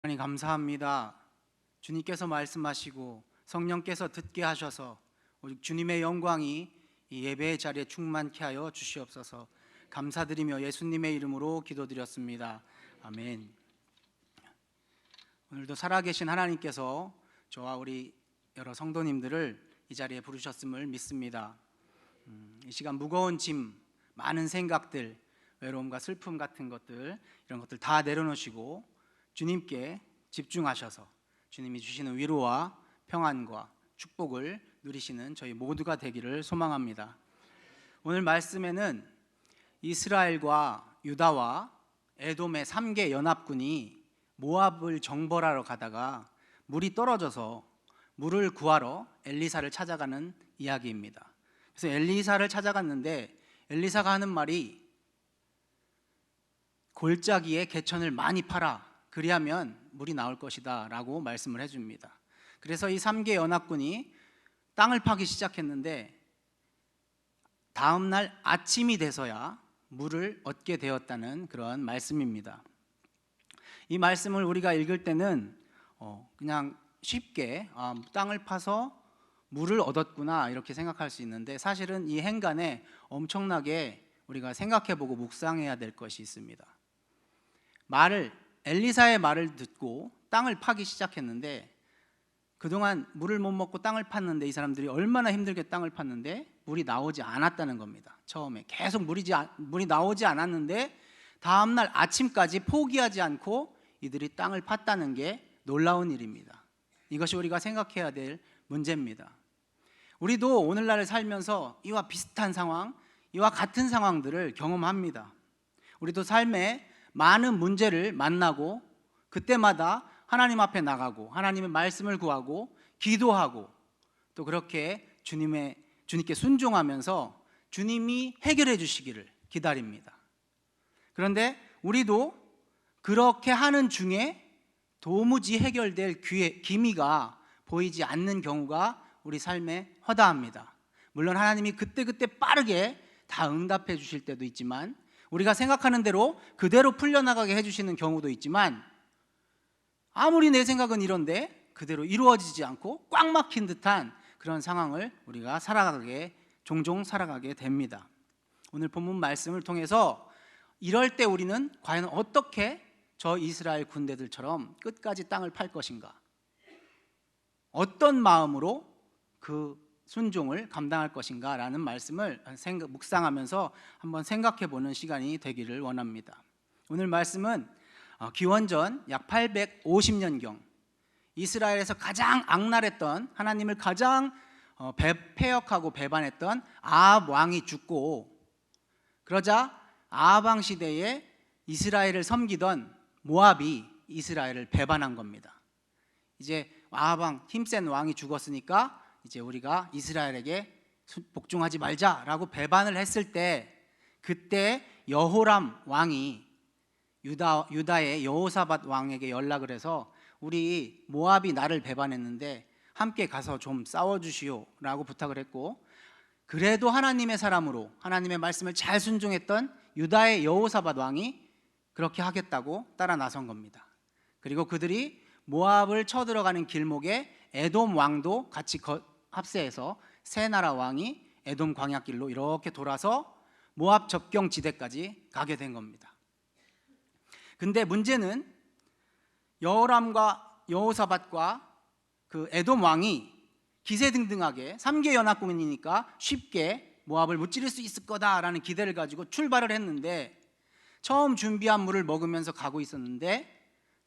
하나님 감사합니다. 주님께서 말씀하시고 성령께서 듣게 하셔서 오직 주님의 영광이 이 예배의 자리에 충만케 하여 주시옵소서. 감사드리며 예수님의 이름으로 기도드렸습니다. 아멘. 오늘도 살아계신 하나님께서 저와 우리 여러 성도님들을 이 자리에 부르셨음을 믿습니다. 음, 이 시간 무거운 짐, 많은 생각들, 외로움과 슬픔 같은 것들 이런 것들 다 내려놓으시고 주님께 집중하셔서 주님이 주시는 위로와 평안과 축복을 누리시는 저희 모두가 되기를 소망합니다. 오늘 말씀에는 이스라엘과 유다와 에돔의 3개 연합군이 모압을 정벌하러 가다가 물이 떨어져서 물을 구하러 엘리사를 찾아가는 이야기입니다. 그래서 엘리사를 찾아갔는데 엘리사가 하는 말이 골짜기에 개천을 많이 팔아 그리하면 물이 나올 것이다 라고 말씀을 해줍니다. 그래서 이 3개 연합군이 땅을 파기 시작했는데 다음 날 아침이 돼서야 물을 얻게 되었다는 그런 말씀입니다. 이 말씀을 우리가 읽을 때는 어, 그냥 쉽게 아, 땅을 파서 물을 얻었구나 이렇게 생각할 수 있는데 사실은 이 행간에 엄청나게 우리가 생각해보고 묵상해야 될 것이 있습니다. 말을 엘리사의 말을 듣고 땅을 파기 시작했는데 그동안 물을 못 먹고 땅을 팠는데 이 사람들이 얼마나 힘들게 땅을 팠는데 물이 나오지 않았다는 겁니다. 처음에 계속 물이 물이 나오지 않았는데 다음 날 아침까지 포기하지 않고 이들이 땅을 팠다는 게 놀라운 일입니다. 이것이 우리가 생각해야 될 문제입니다. 우리도 오늘날을 살면서 이와 비슷한 상황, 이와 같은 상황들을 경험합니다. 우리도 삶에 많은 문제를 만나고 그때마다 하나님 앞에 나가고 하나님의 말씀을 구하고 기도하고 또 그렇게 주님의 주님께 순종하면서 주님이 해결해 주시기를 기다립니다. 그런데 우리도 그렇게 하는 중에 도무지 해결될 기회, 기미가 보이지 않는 경우가 우리 삶에 허다합니다. 물론 하나님이 그때그때 빠르게 다 응답해 주실 때도 있지만 우리가 생각하는 대로 그대로 풀려나가게 해주시는 경우도 있지만 아무리 내 생각은 이런데 그대로 이루어지지 않고 꽉 막힌 듯한 그런 상황을 우리가 살아가게 종종 살아가게 됩니다. 오늘 본문 말씀을 통해서 이럴 때 우리는 과연 어떻게 저 이스라엘 군대들처럼 끝까지 땅을 팔 것인가? 어떤 마음으로 그 순종을 감당할 것인가라는 말씀을 생각, 묵상하면서 한번 생각해 보는 시간이 되기를 원합니다. 오늘 말씀은 어, 기원전 약 850년경 이스라엘에서 가장 악랄했던 하나님을 가장 어, 폐역하고 배반했던 아합 왕이 죽고 그러자 아합 왕 시대에 이스라엘을 섬기던 모압이 이스라엘을 배반한 겁니다. 이제 아합 왕 힘센 왕이 죽었으니까 이제 우리가 이스라엘에게 복종하지 말자라고 배반을 했을 때 그때 여호람 왕이 유다 유다의 여호사밧 왕에게 연락을 해서 우리 모압이 나를 배반했는데 함께 가서 좀 싸워 주시오라고 부탁을 했고 그래도 하나님의 사람으로 하나님의 말씀을 잘 순종했던 유다의 여호사밧 왕이 그렇게 하겠다고 따라 나선 겁니다. 그리고 그들이 모압을 쳐들어가는 길목에 에돔 왕도 같이 합세해서 세 나라 왕이 에돔 광야길로 이렇게 돌아서 모압 접경 지대까지 가게 된 겁니다. 근데 문제는 여호람과 여호사밧과 그 에돔 왕이 기세등등하게 3개 연합군이니까 쉽게 모압을 무찌를 수 있을 거다라는 기대를 가지고 출발을 했는데 처음 준비한 물을 먹으면서 가고 있었는데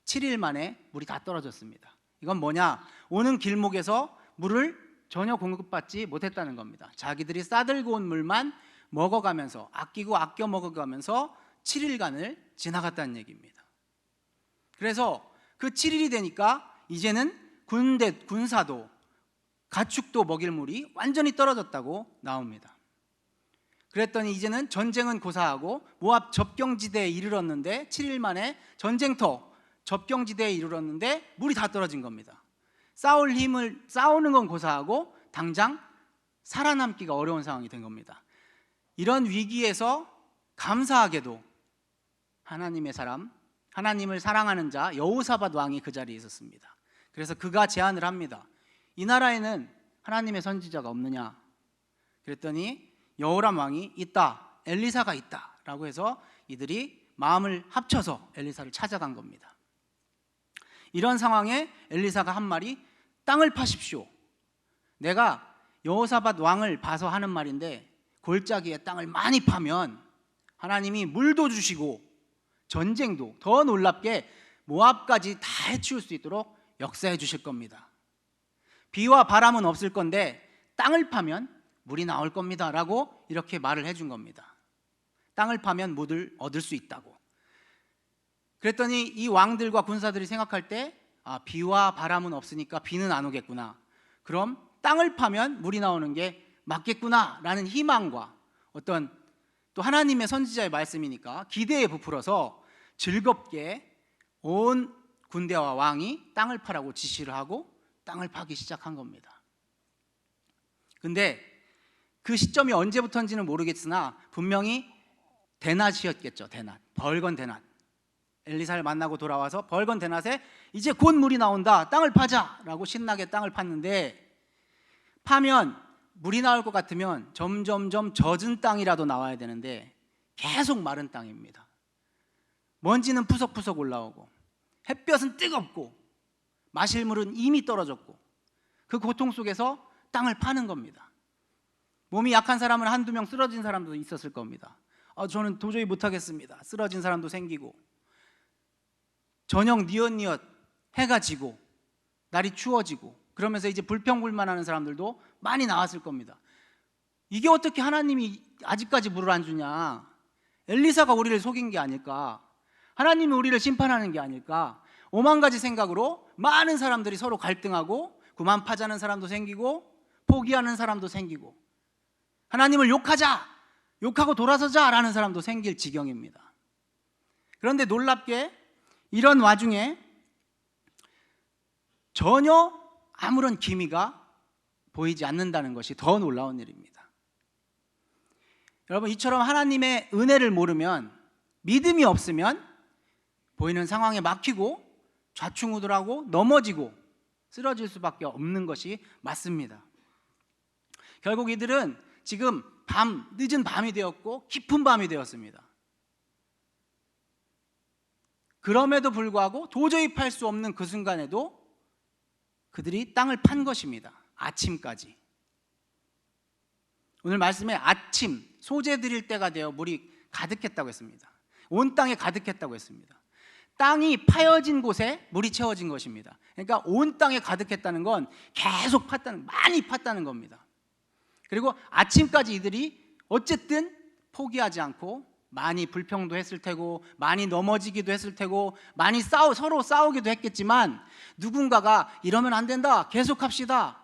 7일 만에 물이 다 떨어졌습니다. 이건 뭐냐? 오는 길목에서 물을 전혀 공급받지 못했다는 겁니다. 자기들이 싸들고 온 물만 먹어가면서 아끼고 아껴 먹어가면서 7일간을 지나갔다는 얘기입니다. 그래서 그 7일이 되니까 이제는 군대 군사도 가축도 먹일 물이 완전히 떨어졌다고 나옵니다. 그랬더니 이제는 전쟁은 고사하고 모압 접경지대에 이르렀는데 7일 만에 전쟁터 접경지대에 이르렀는데 물이 다 떨어진 겁니다. 싸울 힘을 싸우는 건 고사하고 당장 살아남기가 어려운 상황이 된 겁니다. 이런 위기에서 감사하게도 하나님의 사람 하나님을 사랑하는 자 여호사밧 왕이 그 자리에 있었습니다. 그래서 그가 제안을 합니다. 이 나라에는 하나님의 선지자가 없느냐? 그랬더니 여호람 왕이 있다. 엘리사가 있다라고 해서 이들이 마음을 합쳐서 엘리사를 찾아간 겁니다. 이런 상황에 엘리사가 한 말이 땅을 파십시오. 내가 여호사밧 왕을 봐서 하는 말인데 골짜기에 땅을 많이 파면 하나님이 물도 주시고 전쟁도 더 놀랍게 모압까지 다 해치울 수 있도록 역사해 주실 겁니다. 비와 바람은 없을 건데 땅을 파면 물이 나올 겁니다라고 이렇게 말을 해준 겁니다. 땅을 파면 물을 얻을 수 있다고. 그랬더니 이 왕들과 군사들이 생각할 때 아, 비와 바람은 없으니까 비는 안 오겠구나. 그럼 땅을 파면 물이 나오는 게 맞겠구나라는 희망과 어떤 또 하나님의 선지자의 말씀이니까 기대에 부풀어서 즐겁게 온 군대와 왕이 땅을 파라고 지시를 하고 땅을 파기 시작한 겁니다. 근데 그 시점이 언제부터인지는 모르겠으나 분명히 대낮이었겠죠. 대낮. 벌건 대낮. 엘리사를 만나고 돌아와서 벌건 대낮에 이제 곧 물이 나온다. 땅을 파자라고 신나게 땅을 팠는데 파면 물이 나올 것 같으면 점점점 젖은 땅이라도 나와야 되는데 계속 마른 땅입니다. 먼지는 푸석푸석 올라오고 햇볕은 뜨겁고 마실 물은 이미 떨어졌고 그 고통 속에서 땅을 파는 겁니다. 몸이 약한 사람은 한두 명 쓰러진 사람도 있었을 겁니다. 아, 저는 도저히 못하겠습니다. 쓰러진 사람도 생기고 저녁 니엇니엇 해가 지고 날이 추워지고 그러면서 이제 불평불만하는 사람들도 많이 나왔을 겁니다. 이게 어떻게 하나님이 아직까지 물을 안 주냐? 엘리사가 우리를 속인 게 아닐까? 하나님이 우리를 심판하는 게 아닐까? 오만 가지 생각으로 많은 사람들이 서로 갈등하고 그만 파자는 사람도 생기고 포기하는 사람도 생기고 하나님을 욕하자, 욕하고 돌아서자라는 사람도 생길 지경입니다. 그런데 놀랍게 이런 와중에 전혀 아무런 기미가 보이지 않는다는 것이 더 놀라운 일입니다. 여러분, 이처럼 하나님의 은혜를 모르면 믿음이 없으면 보이는 상황에 막히고 좌충우돌하고 넘어지고 쓰러질 수밖에 없는 것이 맞습니다. 결국 이들은 지금 밤 늦은 밤이 되었고 깊은 밤이 되었습니다. 그럼에도 불구하고 도저히 팔 수 없는 그 순간에도 그들이 땅을 판 것입니다. 아침까지. 오늘 말씀에 아침 소재 드릴 때가 되어 물이 가득했다고 했습니다. 온 땅에 가득했다고 했습니다. 땅이 파여진 곳에 물이 채워진 것입니다. 그러니까 온 땅에 가득했다는 건 계속 팠다는 많이 팠다는 겁니다. 그리고 아침까지 이들이 어쨌든 포기하지 않고 많이 불평도 했을 테고 많이 넘어지기도 했을 테고 많이 싸우 서로 싸우기도 했겠지만 누군가가 이러면 안 된다. 계속합시다.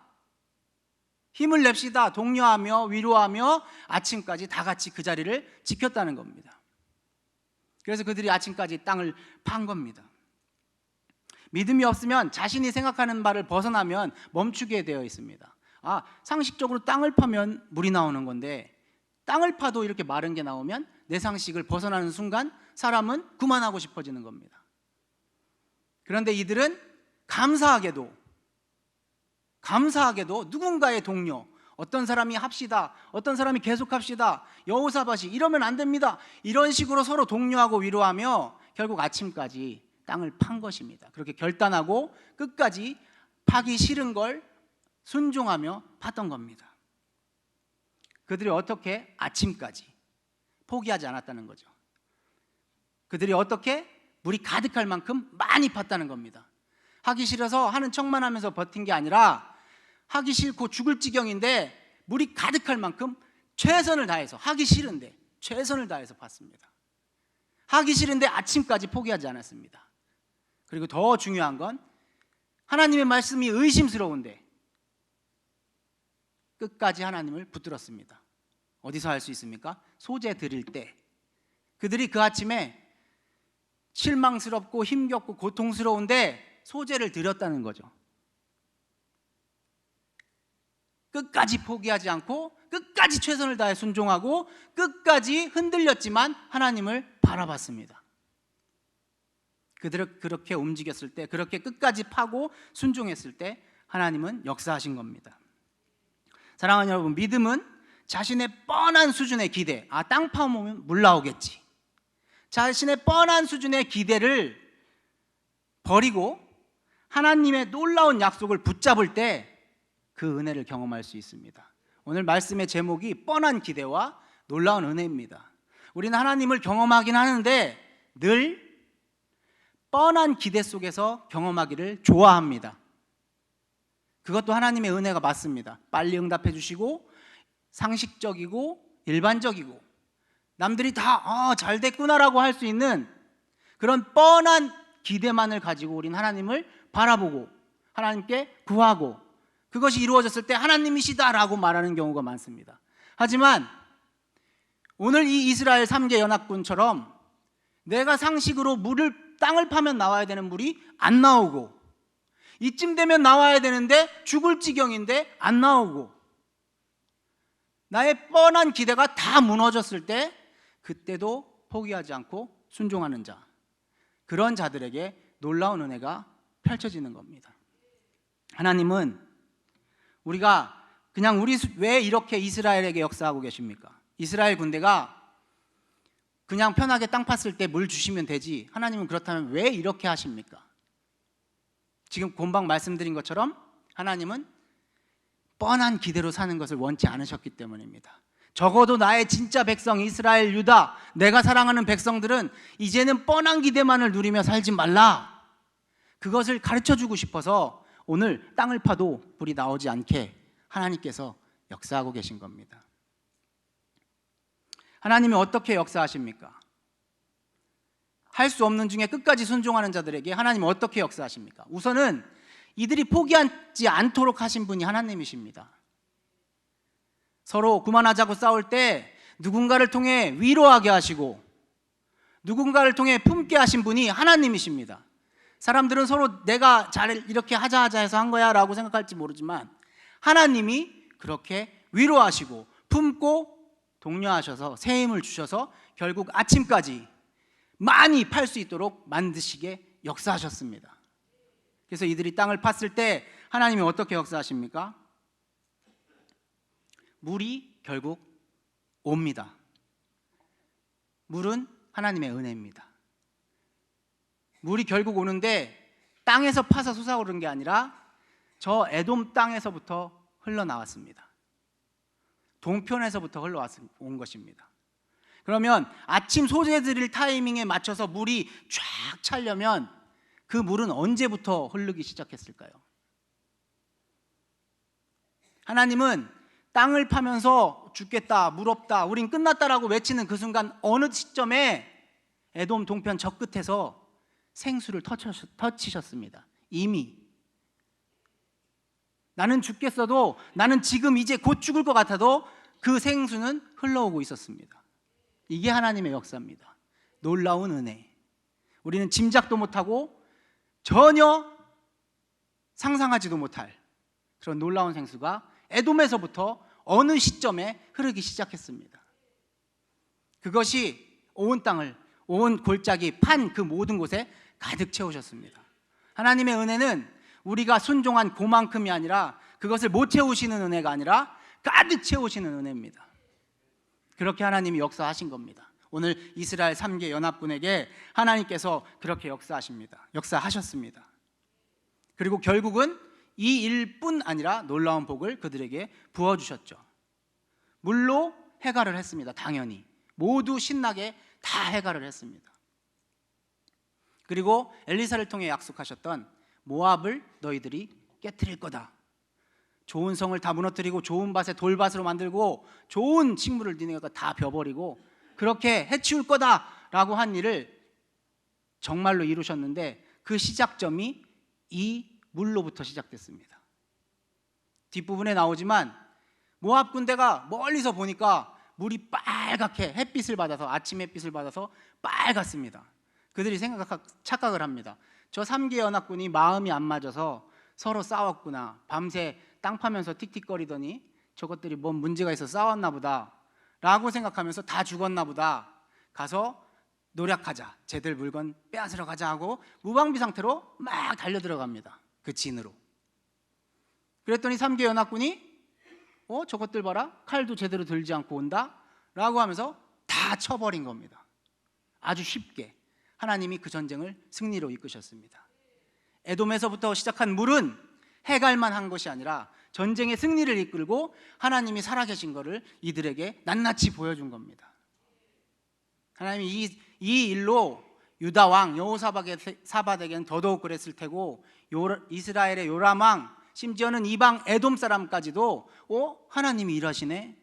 힘을 냅시다. 독려하며 위로하며 아침까지 다 같이 그 자리를 지켰다는 겁니다. 그래서 그들이 아침까지 땅을 판 겁니다. 믿음이 없으면 자신이 생각하는 바를 벗어나면 멈추게 되어 있습니다. 아, 상식적으로 땅을 파면 물이 나오는 건데 땅을 파도 이렇게 마른 게 나오면 내 상식을 벗어나는 순간 사람은 그만하고 싶어지는 겁니다. 그런데 이들은 감사하게도 감사하게도 누군가의 동료 어떤 사람이 합시다. 어떤 사람이 계속 합시다. 여호사밭이 이러면 안 됩니다. 이런 식으로 서로 독려하고 위로하며 결국 아침까지 땅을 판 것입니다. 그렇게 결단하고 끝까지 파기 싫은 걸 순종하며 팠던 겁니다. 그들이 어떻게 아침까지 포기하지 않았다는 거죠. 그들이 어떻게 물이 가득할 만큼 많이 팠다는 겁니다. 하기 싫어서 하는 척만 하면서 버틴 게 아니라 하기 싫고 죽을 지경인데 물이 가득할 만큼 최선을 다해서 하기 싫은데 최선을 다해서 봤습니다. 하기 싫은데 아침까지 포기하지 않았습니다. 그리고 더 중요한 건 하나님의 말씀이 의심스러운데 끝까지 하나님을 붙들었습니다. 어디서 할 수 있습니까? 소재 드릴 때 그들이 그 아침에 실망스럽고 힘겹고 고통스러운데 소재를 드렸다는 거죠. 끝까지 포기하지 않고 끝까지 최선을 다해 순종하고 끝까지 흔들렸지만 하나님을 바라봤습니다. 그들 그렇게 움직였을 때 그렇게 끝까지 파고 순종했을 때 하나님은 역사하신 겁니다. 사랑하는 여러분, 믿음은 자신의 뻔한 수준의 기대, 아, 땅 파면 물 나오겠지. 자신의 뻔한 수준의 기대를 버리고 하나님의 놀라운 약속을 붙잡을 때 그 은혜를 경험할 수 있습니다. 오늘 말씀의 제목이 뻔한 기대와 놀라운 은혜입니다. 우리는 하나님을 경험하긴 하는데 늘 뻔한 기대 속에서 경험하기를 좋아합니다. 그것도 하나님의 은혜가 맞습니다. 빨리 응답해 주시고 상식적이고 일반적이고 남들이 다 아, 잘 됐구나라고 할 수 있는 그런 뻔한 기대만을 가지고 우리는 하나님을 바라보고 하나님께 구하고 그것이 이루어졌을 때 하나님이시다라고 말하는 경우가 많습니다. 하지만 오늘 이 이스라엘 3개 연합군처럼 내가 상식으로 물을 땅을 파면 나와야 되는 물이 안 나오고 이쯤 되면 나와야 되는데 죽을 지경인데 안 나오고 나의 뻔한 기대가 다 무너졌을 때 그때도 포기하지 않고 순종하는 자 그런 자들에게 놀라운 은혜가 펼쳐지는 겁니다. 하나님은 우리가 그냥 우리 수- 왜 이렇게 이스라엘에게 역사하고 계십니까? 이스라엘 군대가 그냥 편하게 땅 팠을 때 물 주시면 되지. 하나님은 그렇다면 왜 이렇게 하십니까? 지금 곤방 말씀드린 것처럼 하나님은 뻔한 기대로 사는 것을 원치 않으셨기 때문입니다. 적어도 나의 진짜 백성 이스라엘 유다 내가 사랑하는 백성들은 이제는 뻔한 기대만을 누리며 살지 말라. 그것을 가르쳐 주고 싶어서 오늘 땅을 파도 불이 나오지 않게 하나님께서 역사하고 계신 겁니다. 하나님이 어떻게 역사하십니까? 할 수 없는 중에 끝까지 순종하는 자들에게 하나님 어떻게 역사하십니까? 우선은 이들이 포기하지 않도록 하신 분이 하나님이십니다. 서로 그만하자고 싸울 때 누군가를 통해 위로하게 하시고 누군가를 통해 품게 하신 분이 하나님이십니다. 사람들은 서로 내가 잘 이렇게 하자 하자 해서 한 거야 라고 생각할지 모르지만 하나님이 그렇게 위로하시고 품고 독려하셔서 새 힘을 주셔서 결국 아침까지 많이 팔 수 있도록 만드시게 역사하셨습니다. 그래서 이들이 땅을 팠을 때 하나님이 어떻게 역사하십니까? 물이 결국 옵니다. 물은 하나님의 은혜입니다. 물이 결국 오는데 땅에서 파서 솟아오른 게 아니라 저 에돔 땅에서부터 흘러나왔습니다. 동편에서부터 흘러온 것입니다. 그러면 아침 소재 드릴 타이밍에 맞춰서 물이 쫙 차려면 그 물은 언제부터 흐르기 시작했을까요? 하나님은 땅을 파면서 죽겠다, 물 없다, 우린 끝났다라고 외치는 그 순간 어느 시점에 에돔 동편 저 끝에서 생수를 터치- 터치셨습니다. 이미 나는 죽겠어도 나는 지금 이제 곧 죽을 것 같아도 그 생수는 흘러오고 있었습니다. 이게 하나님의 역사입니다. 놀라운 은혜. 우리는 짐작도 못하고 전혀 상상하지도 못할 그런 놀라운 생수가 에돔에서부터 어느 시점에 흐르기 시작했습니다. 그것이 온 땅을 온 골짜기 판 그 모든 곳에 가득 채우셨습니다. 하나님의 은혜는 우리가 순종한 그만큼이 아니라 그것을 못 채우시는 은혜가 아니라 가득 채우시는 은혜입니다. 그렇게 하나님이 역사하신 겁니다. 오늘 이스라엘 3개 연합군에게 하나님께서 그렇게 역사하십니다. 역사하셨습니다. 그리고 결국은 이 일뿐 아니라 놀라운 복을 그들에게 부어 주셨죠. 물로 해갈을 했습니다. 당연히 모두 신나게 다 해갈을 했습니다. 그리고 엘리사를 통해 약속하셨던 모압을 너희들이 깨뜨릴 거다. 좋은 성을 다 무너뜨리고 좋은 밭에 돌밭으로 만들고 좋은 식물을 니네가 다 벼버리고 그렇게 해치울 거다라고 한 일을 정말로 이루셨는데 그 시작점이 이 물로부터 시작됐습니다. 뒷부분에 나오지만 모압 군대가 멀리서 보니까 물이 빨갛게 햇빛을 받아서 아침 햇빛을 받아서 빨갛습니다. 그들이 생각 착각을 합니다. 저 3개 연합군이 마음이 안 맞아서 서로 싸웠구나. 밤새 땅 파면서 틱틱거리더니 저것들이 뭔 문제가 있어 싸웠나 보다. 라고 생각하면서 다 죽었나 보다. 가서 노력하자. 쟤들 물건 빼앗으러 가자 하고 무방비 상태로 막 달려 들어갑니다. 그 진으로. 그랬더니 3개 연합군이 어 저것들 봐라 칼도 제대로 들지 않고 온다 라고 하면서 다 쳐버린 겁니다. 아주 쉽게 하나님이 그 전쟁을 승리로 이끄셨습니다. 에돔에서부터 시작한 물은 해갈만 한 것이 아니라 전쟁의 승리를 이끌고 하나님이 살아계신 것을 이들에게 낱낱이 보여준 겁니다. 하나님이 이, 이 일로 유다 왕 여호사박에게는 더더욱 그랬을 테고 요, 이스라엘의 요람 왕 심지어는 이방 에돔 사람까지도 어 하나님이 일하시네.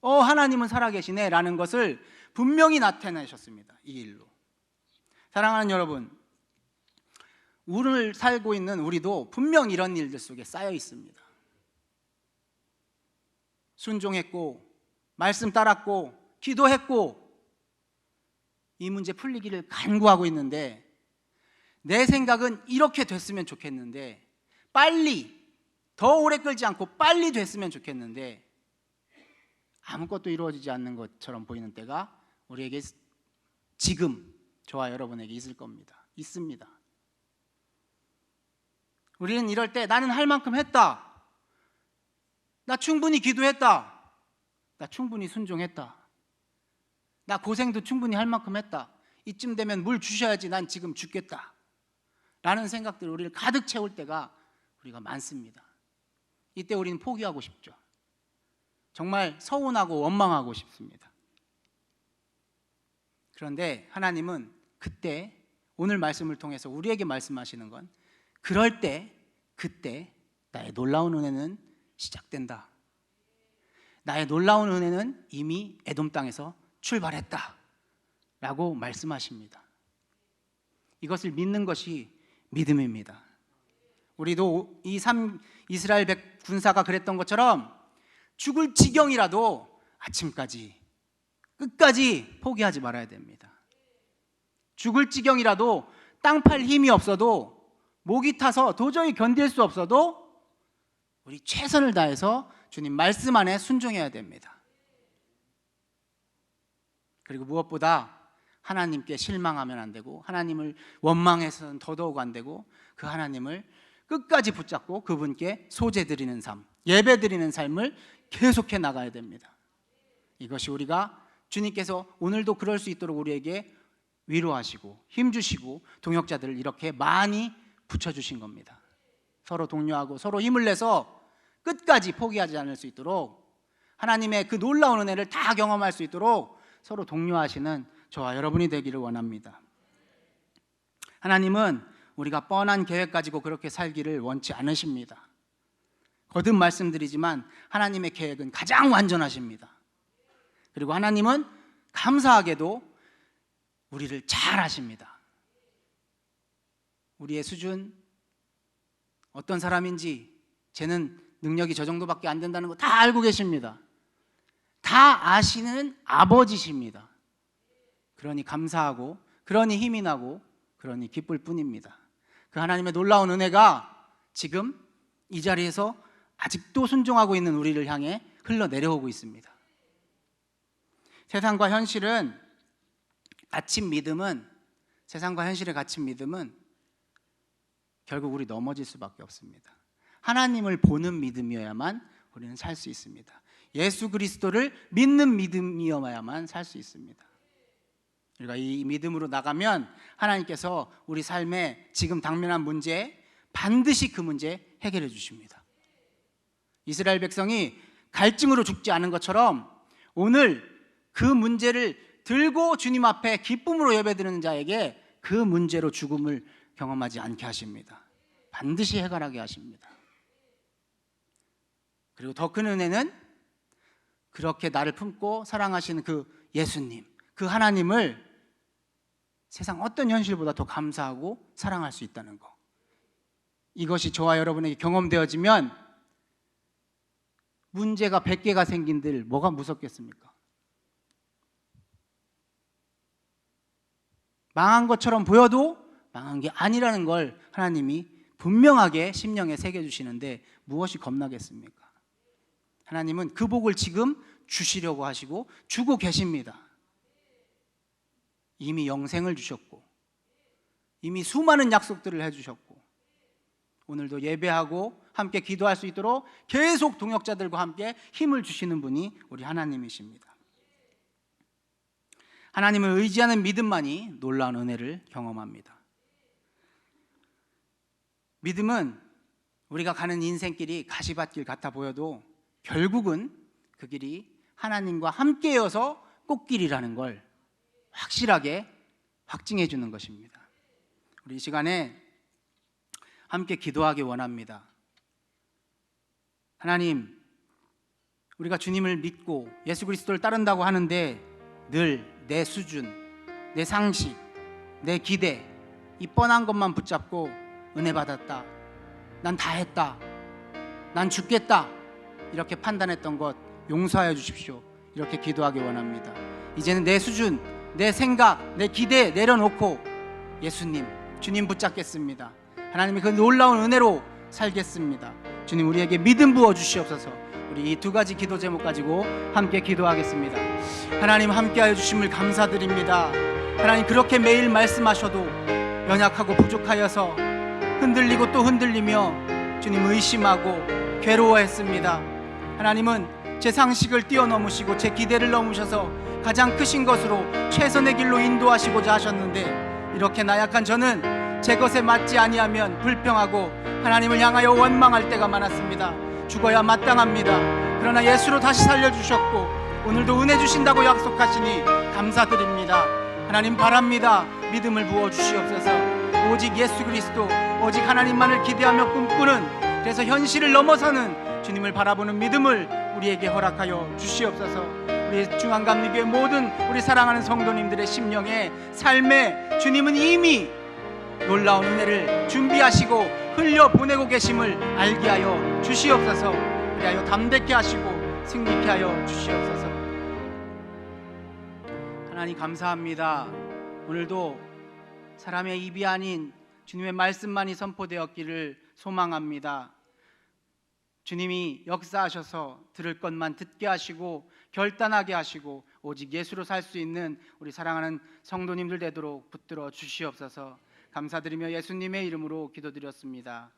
어 하나님은 살아계시네라는 것을 분명히 나타내셨습니다. 이 일로. 사랑하는 여러분, 우리를 살고 있는 우리도 분명 이런 일들 속에 쌓여 있습니다. 순종했고 말씀 따랐고 기도했고 이 문제 풀리기를 간구하고 있는데 내 생각은 이렇게 됐으면 좋겠는데 빨리 더 오래 끌지 않고 빨리 됐으면 좋겠는데 아무것도 이루어지지 않는 것처럼 보이는 때가 우리에게 지금 저와 여러분에게 있을 겁니다. 있습니다. 우리는 이럴 때 나는 할 만큼 했다. 나 충분히 기도했다. 나 충분히 순종했다. 나 고생도 충분히 할 만큼 했다. 이쯤 되면 물 주셔야지 난 지금 죽겠다. 라는 생각들 우리를 가득 채울 때가 우리가 많습니다. 이때 우리는 포기하고 싶죠. 정말 서운하고 원망하고 싶습니다. 그런데 하나님은 그때 오늘 말씀을 통해서 우리에게 말씀하시는 건 그럴 때 그때 나의 놀라운 은혜는 시작된다. 나의 놀라운 은혜는 이미 에돔 땅에서 출발했다. 라고 말씀하십니다. 이것을 믿는 것이 믿음입니다. 우리도 이 삼 이스라엘 백 군사가 그랬던 것처럼 죽을 지경이라도 아침까지 끝까지 포기하지 말아야 됩니다. 죽을 지경이라도 땅 팔 힘이 없어도 목이 타서 도저히 견딜 수 없어도 우리 최선을 다해서 주님 말씀 안에 순종해야 됩니다. 그리고 무엇보다 하나님께 실망하면 안 되고 하나님을 원망해서는 더더욱 안 되고 그 하나님을 끝까지 붙잡고 그분께 소재 드리는 삶, 예배 드리는 삶을 계속해 나가야 됩니다. 이것이 우리가 주님께서 오늘도 그럴 수 있도록 우리에게 위로하시고 힘 주시고 동역자들을 이렇게 많이 붙여 주신 겁니다. 서로 독려하고 서로 힘을 내서 끝까지 포기하지 않을 수 있도록 하나님의 그 놀라운 은혜를 다 경험할 수 있도록 서로 독려하시는 저와 여러분이 되기를 원합니다. 하나님은 우리가 뻔한 계획 가지고 그렇게 살기를 원치 않으십니다. 거듭 말씀드리지만 하나님의 계획은 가장 완전하십니다. 그리고 하나님은 감사하게도 우리를 잘 아십니다. 우리의 수준, 어떤 사람인지, 쟤는 능력이 저 정도밖에 안 된다는 거 다 알고 계십니다. 다 아시는 아버지십니다. 그러니 감사하고, 그러니 힘이 나고, 그러니 기쁠 뿐입니다. 그 하나님의 놀라운 은혜가 지금 이 자리에서 아직도 순종하고 있는 우리를 향해 흘러내려오고 있습니다. 세상과 현실은 갇힌 믿음은 세상과 현실에 갇힌 믿음은 결국 우리 넘어질 수밖에 없습니다. 하나님을 보는 믿음이어야만 우리는 살 수 있습니다. 예수 그리스도를 믿는 믿음이어야만 살 수 있습니다. 우리가 이 믿음으로 나가면 하나님께서 우리 삶에 지금 당면한 문제 반드시 그 문제 해결해 주십니다. 이스라엘 백성이 갈증으로 죽지 않은 것처럼 오늘 그 문제를 들고 주님 앞에 기쁨으로 예배드리는 자에게 그 문제로 죽음을 경험하지 않게 하십니다. 반드시 해결하게 하십니다. 그리고 더 큰 은혜는 그렇게 나를 품고 사랑하시는 그 예수님, 그 하나님을 세상 어떤 현실보다 더 감사하고 사랑할 수 있다는 것. 이것이 저와 여러분에게 경험되어지면 문제가 100개가 생긴들 뭐가 무섭겠습니까? 망한 것처럼 보여도 망한 게 아니라는 걸 하나님이 분명하게 심령에 새겨 주시는데 무엇이 겁나겠습니까? 하나님은 그 복을 지금 주시려고 하시고 주고 계십니다. 이미 영생을 주셨고 이미 수많은 약속들을 해 주셨고 오늘도 예배하고 함께 기도할 수 있도록 계속 동역자들과 함께 힘을 주시는 분이 우리 하나님이십니다. 하나님을 의지하는 믿음만이 놀라운 은혜를 경험합니다. 믿음은 우리가 가는 인생길이 가시밭길 같아 보여도 결국은 그 길이 하나님과 함께여서 꽃길이라는 걸 확실하게 확증해 주는 것입니다. 우리 이 시간에 함께 기도하기 원합니다. 하나님, 우리가 주님을 믿고 예수 그리스도를 따른다고 하는데 늘 내 수준, 내 상식, 내 기대 이 뻔한 것만 붙잡고 은혜 받았다. 난 다 했다. 난 죽겠다. 이렇게 판단했던 것 용서하여 주십시오. 이렇게 기도하기 원합니다. 이제는 내 수준, 내 생각, 내 기대 내려놓고 예수님, 주님 붙잡겠습니다. 하나님의 그 놀라운 은혜로 살겠습니다. 주님 우리에게 믿음 부어 주시옵소서. 우리 이 두 가지 기도 제목 가지고 함께 기도하겠습니다. 하나님 함께하여 주심을 감사드립니다. 하나님 그렇게 매일 말씀하셔도 연약하고 부족하여서 흔들리고 또 흔들리며 주님 의심하고 괴로워했습니다. 하나님은 제 상식을 뛰어넘으시고 제 기대를 넘으셔서 가장 크신 것으로 최선의 길로 인도하시고자 하셨는데 이렇게 나약한 저는 제 것에 맞지 아니하면 불평하고 하나님을 향하여 원망할 때가 많았습니다. 죽어야 마땅합니다. 그러나 예수로 다시 살려주셨고 오늘도 은혜 주신다고 약속하시니 감사드립니다. 하나님 바랍니다. 믿음을 부어 주시옵소서. 오직 예수 그리스도, 오직 하나님만을 기대하며 꿈꾸는 그래서 현실을 넘어서는 주님을 바라보는 믿음을 우리에게 허락하여 주시옵소서. 우리 중앙감리교회 모든 우리 사랑하는 성도님들의 심령에 삶에 주님은 이미 놀라운 은혜를 준비하시고 흘려 보내고 계심을 알게 하여 주시옵소서. 그리하여 담대케 하시고 승리케 하여 주시옵소서. 하나님 감사합니다. 오늘도 사람의 입이 아닌 주님의 말씀만이 선포되었기를 소망합니다. 주님이 역사하셔서 들을 것만 듣게 하시고 결단하게 하시고 오직 예수로 살 수 있는 우리 사랑하는 성도님들 되도록 붙들어 주시옵소서. 감사드리며 예수님의 이름으로 기도드렸습니다.